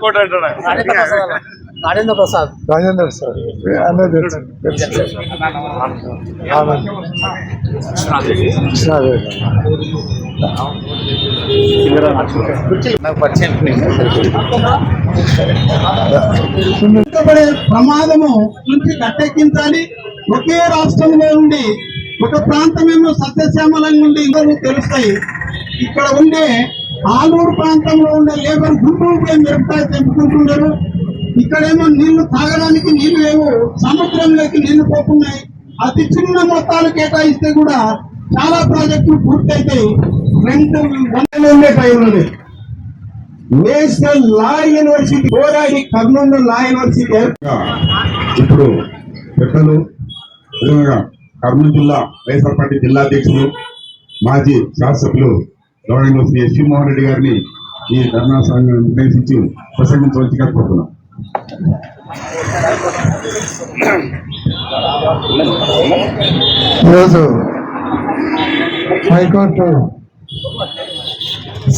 కోట అంటున్నాడు నాడేంద్ర ప్రసాద్. రాజేంద్ర సార్. పరిచయం వెనుకబడే ప్రమాదము నుంచి గట్టెక్కించాలి ఒకే రాష్ట్రంలో ఉండి ఒక ప్రాంతమేమో సత్యశ్యామలంగా ఉండి ఇంకొకరు తెలుస్తాయి. ఇక్కడ ఉండే ఆలూరు ప్రాంతంలో ఉండే లేబర్ గుంటూరు పోయి మిరపకాయ తెంపుకుంటున్నారు. ఇక్కడేమో నీళ్ళు తాగడానికి నీళ్ళు లేవు సముద్రంలోకి నీళ్ళు పోతున్నాయి. అతి చిన్న మొత్తాలు కేటాయిస్తే కూడా చాలా ప్రాజెక్టులు పూర్తయితే రెండు వందలు ఉండే టైం ఉన్నది. నేషనల్ లా యూనివర్సిటీ పోరాడి కర్నూలు లా యూనివర్సిటీ ఇప్పుడు పెద్దలు కర్నూలు జిల్లా వైఎస్ఆర్ పార్టీ జిల్లా అధ్యక్షులు మాజీ శాసకులు గౌరవ శ్రీ ఎస్ మోహన్ రెడ్డి గారిని ఈ ధర్నా సంఘం ఉద్దేశించి ప్రసంగించవలసిగా కోరుతున్నాం. ఈరోజు హైకోర్టు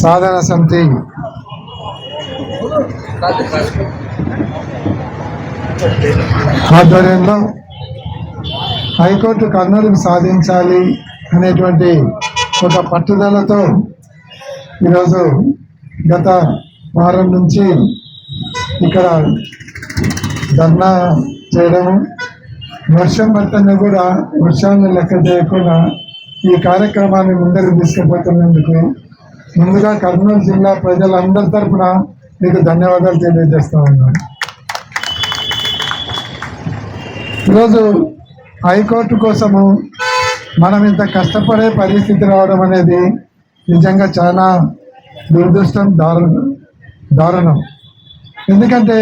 సాధన సమితి ఆధ్వర్యంలో హైకోర్టు కర్నూలుకు సాధించాలి అనేటువంటి ఒక పట్టుదలతో ఈరోజు గత వారం నుంచి ఇక్కడ ధర్నా చేయడము వర్షం పడుతున్నా కూడా వర్షాన్ని లెక్క చేయకుండా ఈ కార్యక్రమాన్ని ముందరికి తీసుకుపోతున్నందుకు ముందుగా కర్నూలు జిల్లా ప్రజలందరి తరపున మీకు ధన్యవాదాలు తెలియజేస్తా ఉన్నాను. ఈరోజు హైకోర్టు కోసము మనం ఇంత కష్టపడే పరిస్థితి రావడం అనేది నిజంగా చాలా దురదృష్టం దారుణం దారుణం. ఎందుకంటే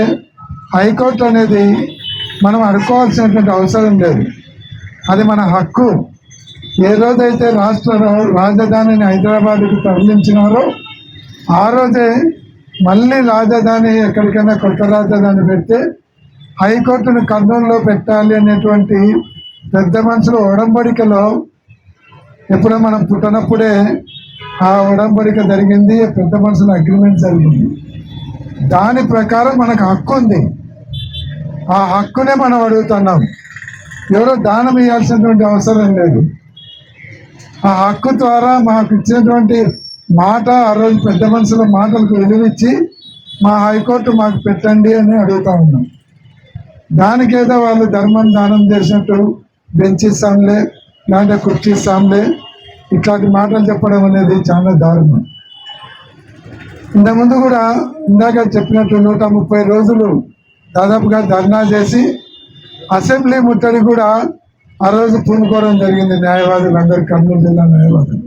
హైకోర్టు అనేది మనం అడుకోవాల్సినటువంటి అవసరం లేదు. అది మన హక్కు. ఏ రోజైతే రాష్ట్ర రాజధానిని హైదరాబాద్కు తరలించినారో ఆ రోజే మళ్ళీ రాజధాని ఎక్కడికైనా కొత్త రాజధాని పెడితే హైకోర్టును కర్నూలులో పెట్టాలి అనేటువంటి పెద్ద మనుషుల ఒడంబడికలో ఎప్పుడో మనం పుట్టినప్పుడే ఆ ఉడంబడిక జరిగింది పెద్ద మనుషుల అగ్రిమెంట్ జరిగింది. దాని ప్రకారం మనకు హక్కు ఉంది. ఆ హక్కునే మనం అడుగుతున్నాం. ఎవరో దానం ఇవ్వాల్సినటువంటి అవసరం లేదు. ఆ హక్కు ద్వారా మాకు ఇచ్చినటువంటి మాట ఆ రోజు పెద్ద మనుషుల మాటలకు విలువిచ్చి మా హైకోర్టు మాకు పెట్టండి అని అడుగుతా ఉన్నాం. దానికేదో వాళ్ళు ధర్మం దానం చేసినట్టు బెంచ్ ఇస్తాంలే లేదంటే కుర్చీ ఇస్తాంలే ఇట్లాంటి మాటలు చెప్పడం అనేది చాలా దారుణం. ఇంతకుముందు కూడా ఇందాక చెప్పినట్టు నూట ముప్పై రోజులు దాదాపుగా ధర్నా చేసి అసెంబ్లీ ముట్టడి కూడా ఆ రోజు పూనుకోవడం జరిగింది న్యాయవాదులు అందరు కర్నూలు జిల్లా న్యాయవాదులు.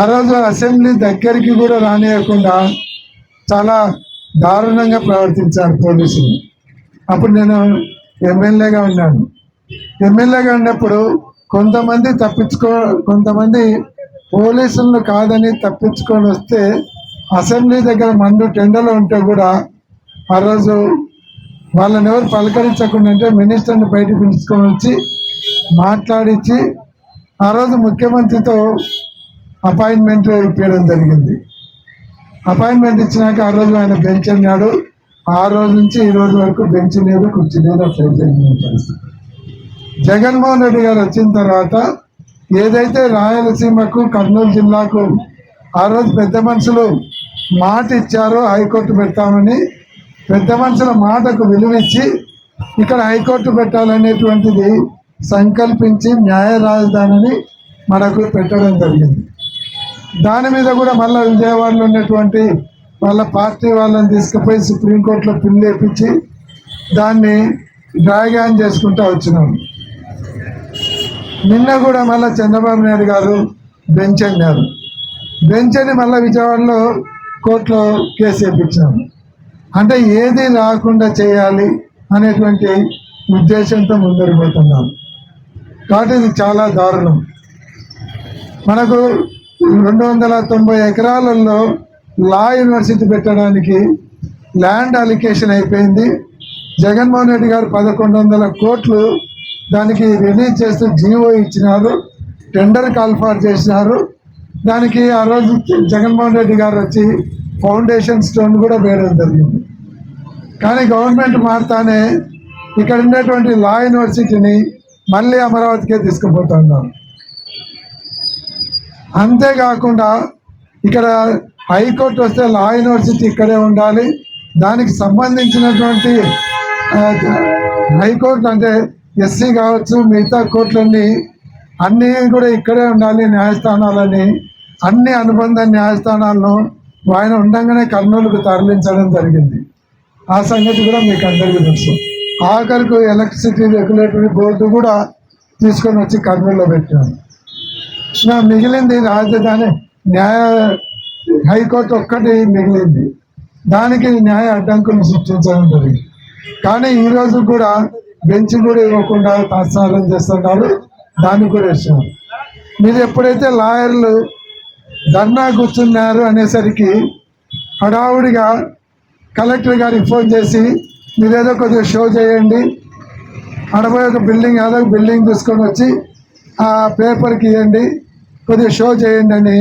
ఆ రోజు అసెంబ్లీ దగ్గరికి కూడా రానియకుండా చాలా దారుణంగా ప్రవర్తించారు పోలీసులు. అప్పుడు నేను ఎమ్మెల్యేగా ఉన్నాను. ఎమ్మెల్యేగా ఉన్నప్పుడు కొంతమంది తప్పించుకో కొంతమంది పోలీసులను కాదని తప్పించుకొని వస్తే అసెంబ్లీ దగ్గర మండు టెండలో ఉంటే కూడా ఆ రోజు వాళ్ళని ఎవరు పలకరించకుండా అంటే మినిస్టర్ని బయట పిలుచుకొని వచ్చి మాట్లాడించి ఆ రోజు ముఖ్యమంత్రితో అపాయింట్మెంట్ ఇప్పించడం జరిగింది. అపాయింట్మెంట్ ఇచ్చినాక ఆ రోజు ఆయన బెంచ్ అన్నాడు. ఆ రోజు నుంచి ఈ రోజు వరకు బెంచ్ లేదు కుర్చీ లేదు అట్లా పరిస్థితి జగన్మోహన్ రెడ్డి గారు వచ్చిన తర్వాత ఏదైతే రాయలసీమకు కర్నూలు జిల్లాకు ఆ రోజు పెద్ద మనుషులు మాట ఇచ్చారో హైకోర్టు పెడతామని పెద్ద మనుషుల మాటకు విలువిచ్చి ఇక్కడ హైకోర్టు పెట్టాలనేటువంటిది సంకల్పించి న్యాయ రాజధానిని మనకు పెట్టడం జరిగింది. దాని మీద కూడా మళ్ళీ విజయవాడలో ఉన్నటువంటి వాళ్ళ పార్టీ వాళ్ళని తీసుకుపోయి సుప్రీంకోర్టులో పిల్లేపించి దాన్ని డ్రాగ్ ఆన్ చేసుకుంటూ వచ్చినాము నిన్న కూడా మళ్ళీ చంద్రబాబు నాయుడు గారు బెంచ్ అన్నారు. బెంచ్ అని మళ్ళీ విజయవాడలో కోర్టులో కేసు వేయించాము అంటే ఏది రాకుండా చేయాలి అనేటువంటి ఉద్దేశంతో ముందరు పోతున్నాం కాబట్టి ఇది చాలా దారుణం. మనకు రెండు వందల తొంభై ఎకరాలలో లా యూనివర్సిటీ పెట్టడానికి ల్యాండ్ అలికేషన్ అయిపోయింది. జగన్మోహన్ రెడ్డి గారు పదకొండు వందల కోట్లు దానికి రిలీజ్ చేస్తూ జీవో ఇచ్చినారు టెండర్ కాల్ఫార్ చేసినారు. దానికి ఆ రోజు జగన్మోహన్ రెడ్డి గారు వచ్చి ఫౌండేషన్ స్టోన్ కూడా వేయడం జరిగింది. కానీ గవర్నమెంట్ మారుతానే ఇక్కడ ఉండేటువంటి లా యూనివర్సిటీని మళ్ళీ అమరావతికే తీసుకుపోతున్నారు అంతేకాకుండా ఇక్కడ హైకోర్టు వస్తే లా యూనివర్సిటీ ఇక్కడే ఉండాలి. దానికి సంబంధించినటువంటి హైకోర్టు అంటే ఎస్సీ కావచ్చు మిగతా కోర్టులన్నీ అన్నీ కూడా ఇక్కడే ఉండాలి న్యాయస్థానాలని. అన్ని అనుబంధ న్యాయస్థానాలను ఆయన ఉండగానే కర్నూలుకు తరలించడం జరిగింది. ఆ సంగతి కూడా మీకు అందరికీ తెలుసు. ఆఖరికి ఎలక్ట్రిసిటీ రెగ్యులేటరీ బోర్డు కూడా తీసుకొని వచ్చి కర్నూలులో పెట్టాను నా మిగిలింది రాజధాని న్యాయ హైకోర్టు ఒక్కటి మిగిలింది. దానికి న్యాయ అడ్డంకులు సృష్టించడం జరిగింది. కానీ ఈరోజు కూడా బెంచ్ కూడా ఇవ్వకుండా తాత్సారం చేస్తున్నారు దాన్ని కూడా ఇచ్చారు మీరు ఎప్పుడైతే లాయర్లు ధర్నా కూర్చున్నారు అనేసరికి హడావుడిగా కలెక్టర్ గారికి ఫోన్ చేసి మీరు ఏదో కొద్దిగా షో చేయండి. అడబోయే ఒక బిల్డింగ్ ఏదో బిల్డింగ్ తీసుకొని వచ్చి ఆ పేపర్కి ఇవ్వండి. కొద్దిగా షో చేయండి అని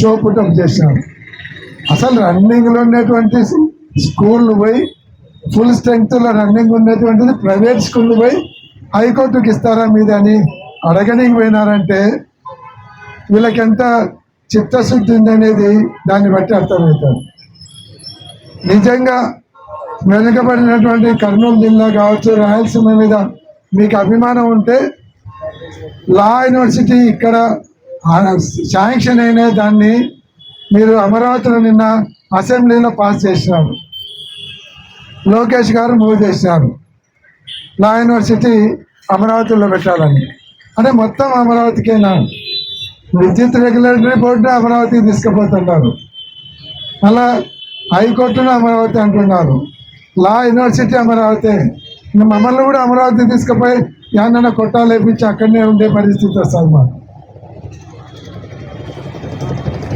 షో పుటప్ చేశారు. అసలు రన్నింగ్లో ఉండేటువంటి స్కూళ్ళు పోయి ఫుల్ స్ట్రెంగ్త్లో రన్నింగ్ ఉన్నటువంటిది ప్రైవేట్ స్కూల్ పోయి హైకోర్టుకి ఇస్తారా మీద అని అడగనికి పోయినారంటే వీళ్ళకి ఎంత చిత్తశుద్ధి ఉందనేది దాన్ని బట్టి అర్థమవుతుంది. నిజంగా వెనుకబడినటువంటి కర్నూలు జిల్లా కావచ్చు రాయలసీమ మీద మీకు అభిమానం ఉంటే లా యూనివర్సిటీ ఇక్కడ శాంక్షన్ అయిన దాన్ని మీరు అమరావతిలో నిన్న అసెంబ్లీలో పాస్ చేసినారు. లోకేష్ గారు మూవ్ చేసినారు లా యూనివర్సిటీ అమరావతిలో పెట్టాలని. అంటే మొత్తం అమరావతికేనా? విద్యుత్ రెగ్యులేటరీ బోర్డు అమరావతికి తీసుకుపోతున్నారు. అలా హైకోర్టును అమరావతి అంటున్నారు. Law university Amaravati. మమ్మల్ని కూడా అమరావతి తీసుకుపోయి ఏమన్నా కొట్టాలు వేపించి అక్కడనే ఉండే పరిస్థితి వస్తుంది మాకు.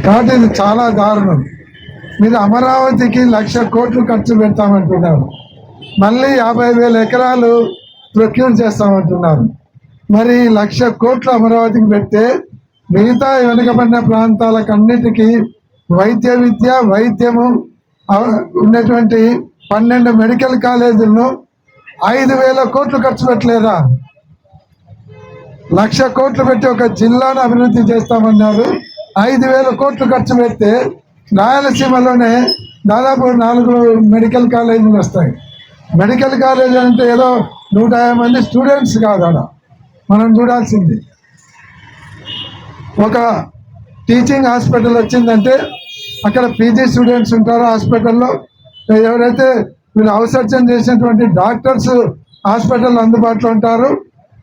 కాబట్టి ఇది చాలా దారుణం. మీరు అమరావతికి లక్ష కోట్లు ఖర్చు పెడతామంటున్నారు. మళ్ళీ యాభై వేల ఎకరాలు ప్రొక్యూర్ చేస్తామంటున్నారు. మరి లక్ష కోట్లు అమరావతికి పెడితే మిగతా వెనుకబడిన ప్రాంతాలకన్నిటికీ వైద్య విద్య వైద్యము ఉన్నటువంటి పన్నెండు మెడికల్ కాలేజీలను ఐదు వేల కోట్లు ఖర్చు పెట్టలేదా? లక్ష కోట్లు పెట్టి ఒక జిల్లాను అభివృద్ధి చేస్తామన్నారు. ఐదు వేల కోట్లు ఖర్చు పెడితే రాయలసీమలోనే దాదాపు నాలుగు మెడికల్ కాలేజీలు వస్తాయి. మెడికల్ కాలేజీ అంటే ఏదో నూట యాభై మంది స్టూడెంట్స్ కాదు ఆడ మనం చూడాల్సింది. ఒక టీచింగ్ హాస్పిటల్ వచ్చిందంటే అక్కడ పీజీ స్టూడెంట్స్ ఉంటారు హాస్పిటల్లో. ఎవరైతే వీళ్ళు అవసరం చేసినటువంటి డాక్టర్స్ హాస్పిటల్ అందుబాటులో ఉంటారు.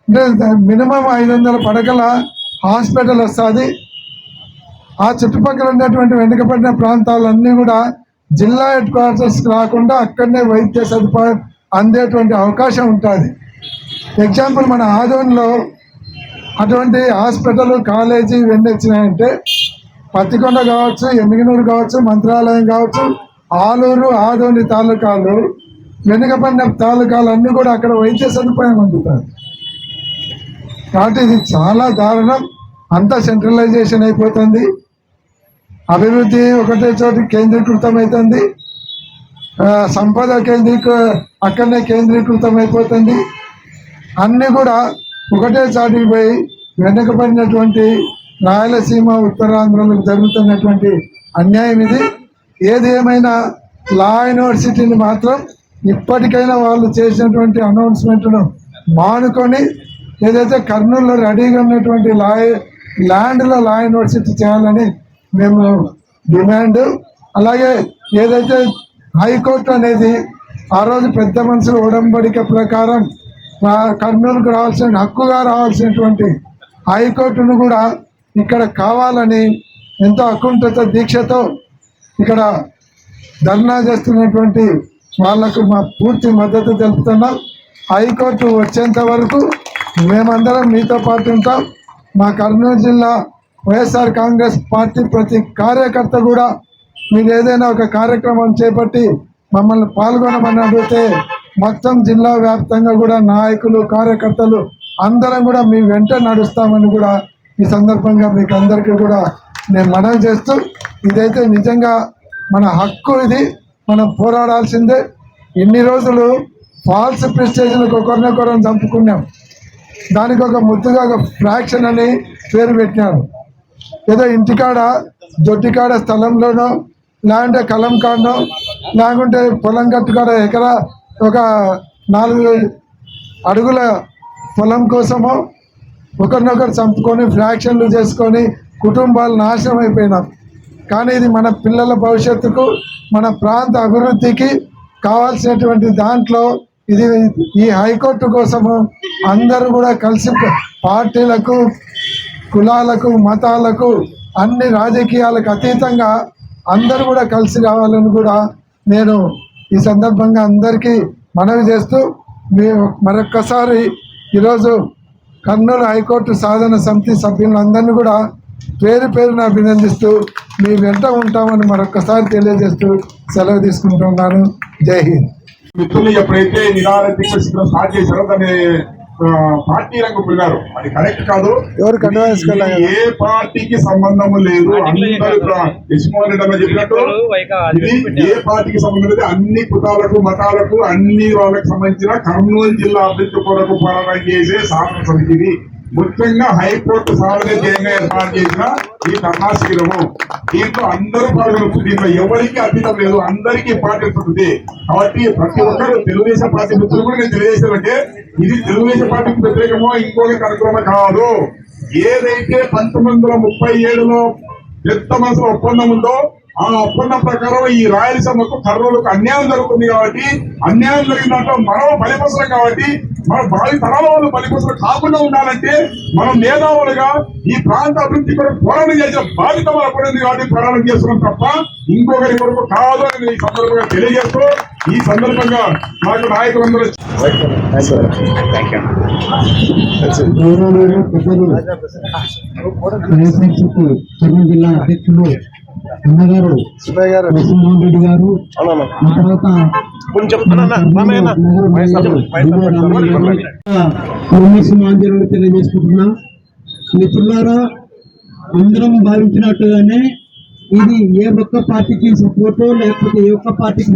అంటే మినిమం ఐదు వందల పడకల హాస్పిటల్ వస్తుంది. ఆ చుట్టుపక్కల ఉన్నటువంటి వెనుకబడిన ప్రాంతాలన్నీ కూడా జిల్లా హెడ్ క్వార్టర్స్కి రాకుండా అక్కడనే వైద్య సదుపాయం అందేటువంటి అవకాశం ఉంటుంది. ఎగ్జాంపుల్ మన ఆదోన్లో అటువంటి హాస్పిటల్ కాలేజీ ఇవన్నీ వచ్చినాయంటే పత్తికొండ కావచ్చు ఎమ్మిగనూరు కావచ్చు మంత్రాలయం కావచ్చు ఆలూరు ఆదోని తాలూకాలు వెనుకబడిన తాలూకాలు అన్నీ కూడా అక్కడ వైద్య సదుపాయం అందుతారు కాబట్టి ఇది చాలా దారుణం. అంతా సెంట్రలైజేషన్ అయిపోతుంది. అభివృద్ధి ఒకటే చోట కేంద్రీకృతం అవుతుంది సంపద కేంద్రీక అక్కడనే కేంద్రీకృతం అయిపోతుంది అన్నీ కూడా ఒకటే చాటికి పోయి వెనుకబడినటువంటి రాయలసీమ ఉత్తరాంధ్రలకు జరుగుతున్నటువంటి అన్యాయం ఇది. ఏది ఏమైనా లా యూనివర్సిటీని మాత్రం ఇప్పటికైనా వాళ్ళు చేసినటువంటి అనౌన్స్మెంట్ను మానుకొని ఏదైతే కర్నూలులో రెడీగా ఉన్నటువంటి లా ల్యాండ్లో లా యూనివర్సిటీ చేయాలని మేము డిమాండ్. అలాగే ఏదైతే హైకోర్టు అనేది ఆ రోజు పెద్ద మనుషుల ఉడంబడిక ప్రకారం కర్నూలుకు రావాల్సిన హక్కుగా రావాల్సినటువంటి హైకోర్టును కూడా ఇక్కడ కావాలని ఎంతో అకుంఠత దీక్షతో ఇక్కడ ధర్నా చేస్తున్నటువంటి వాళ్ళకు మా పూర్తి మద్దతు తెలుపుతున్నాం. హైకోర్టు వచ్చేంత వరకు మేమందరం మీతో పాటు ఉంటాం. మా కర్నూలు జిల్లా వైఎస్ఆర్ కాంగ్రెస్ పార్టీ ప్రతి కార్యకర్త కూడా మీరు ఏదైనా ఒక కార్యక్రమం చేపట్టి మమ్మల్ని పాల్గొనమని అడిగితే మొత్తం జిల్లా వ్యాప్తంగా కూడా నాయకులు కార్యకర్తలు అందరం కూడా మీ వెంట నడుస్తామని కూడా ఈ సందర్భంగా మీకు అందరికీ కూడా నేను మనవి చేస్తూ ఇదైతే నిజంగా మన హక్కు ఇది. మనం పోరాడాల్సిందే. ఇన్ని రోజులు ఫాల్స్ ప్రెస్టేజ్లకు ఒకరినొకరం చంపుకున్నాం. దానికి ఒక ముద్దుగా ఒక ఫ్రాక్షన్ అని పేరు పెట్టినారు. ఏదో ఇంటికాడ దొడ్డికాడ స్థలంలోనో లేకుంటే కలం కాడనో లేకుంటే పొలం కట్టుకాడ ఎకరా ఒక నాలుగు అడుగుల పొలం కోసమో ఒకరినొకరు చంపుకొని ఫ్రాక్షన్లు చేసుకొని కుటుంబాలు నాశనం అయిపోయినాం. కానీ ఇది మన పిల్లల భవిష్యత్తుకు మన ప్రాంత అభివృద్ధికి కావాల్సినటువంటి దాంట్లో ఇది ఈ హైకోర్టు కోసము అందరూ కూడా కలిసి పార్టీలకు కులాలకు మతాలకు అన్ని రాజకీయాలకు అతీతంగా అందరూ కూడా కలిసి రావాలని కూడా నేను ఈ సందర్భంగా అందరికీ మనవి చేస్తూ మీ మరొక్కసారి ఈరోజు కర్నూలు హైకోర్టు సాధన సమితి సభ్యులందరినీ కూడా పేరు పేరున అభినందిస్తూ మీ వెంట ఉంటామని మరొక్కసారి తెలియజేస్తూ సెలవు తీసుకుంటున్నాను. జై హింద్. మిత్రులు ఎప్పుడైతే నిరాహార దీక్ష శిబిరం స్టార్ట్ చేశారో దాన్ని పార్టీ రంగు పిలిగారు అది కరెక్ట్ కాదు. ఏ పార్టీకి సంబంధం లేదు యశ్మోహన్ రెడ్డి అన్న చెప్పినట్టు ఇది ఏ పార్టీకి సంబంధం లేదు. అన్ని కుటాలకు మతాలకు అన్ని వాళ్ళకి సంబంధించిన కర్నూలు జిల్లా అభివృద్ధి కొరకు పోరాటం చేసే సాధన సమితి. ముఖ్యంగా హైకోర్టు సాధన ధ్యేయంగా ఏర్పాటు చేసిన ఈ శిబిరము దీంట్లో అందరూ పాల్గొనవచ్చు దీంట్లో ఎవరికి అతీతం లేదు. అందరికీ పాటిస్తుంది కాబట్టి ప్రతి ఒక్కరు తెలుగుదేశం పార్టీ మిత్రులు కూడా నేను తెలియజేశానంటే ఇది తెలుగుదేశం పార్టీకి వ్యతిరేకమో ఇంకొక కార్యక్రమం కాదు. ఏదైతే పంతొమ్మిది వందల ముప్పై ఏడులో పెద్ద మనసులో ఒప్పందం ఉందో ఆ ఒప్పందం ప్రకారం ఈ రాయలసీమకు కర్నూలుకు అన్యాయం జరుగుతుంది కాబట్టి అన్యాయం జరిగిన దాంట్లో మనం బలిపసరం కాబట్టి మన భావి తరాల వాళ్ళు బలిపసరం కాకుండా ఉండాలంటే మనం మేధావులుగా ఈ ప్రాంత అభివృద్ధి కొరకు పోరాటం చేసిన బాధ్యత మనకు ఉంది కాబట్టి పోరాటం చేస్తున్నాం తప్ప ఇంకొకరి కొరకు కాదు అని ఈ సందర్భంగా తెలియజేస్తూ ఈ సందర్భంగా నాకు నాయకులందరూ కర్నూలు జిల్లా అధ్యక్షులు అన్నగారు నరసింహన్ రెడ్డి గారు తెలియజేసుకుంటున్నా. మిత్రులారా అందరం భావించినట్టుగానే ఇది ఏ ఒక్క పార్టీకి సపోర్టు లేకపోతే ఏ ఒక్క పార్టీకి